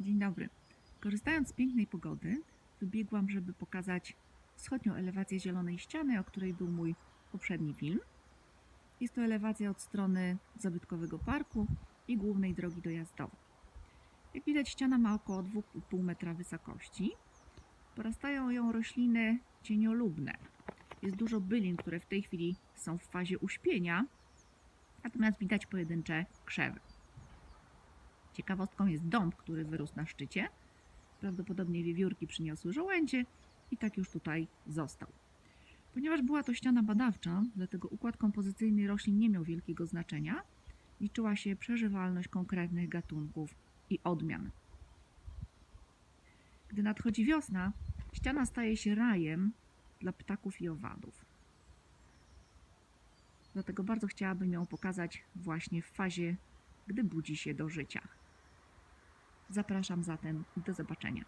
Dzień dobry. Korzystając z pięknej pogody, wybiegłam, żeby pokazać wschodnią elewację Zielonej Ściany, o której był mój poprzedni film. Jest to elewacja od strony zabytkowego parku i głównej drogi dojazdowej. Jak widać, ściana ma około 2,5 metra wysokości. Porastają ją rośliny cieniolubne. Jest dużo bylin, które w tej chwili są w fazie uśpienia, natomiast widać pojedyncze krzewy. Ciekawostką jest dąb, który wyrósł na szczycie. Prawdopodobnie wiewiórki przyniosły żołędzie i tak już tutaj został. Ponieważ była to ściana badawcza, dlatego układ kompozycyjny roślin nie miał wielkiego znaczenia. Liczyła się przeżywalność konkretnych gatunków i odmian. Gdy nadchodzi wiosna, ściana staje się rajem dla ptaków i owadów. Dlatego bardzo chciałabym ją pokazać właśnie w fazie, gdy budzi się do życia. Zapraszam zatem do zobaczenia.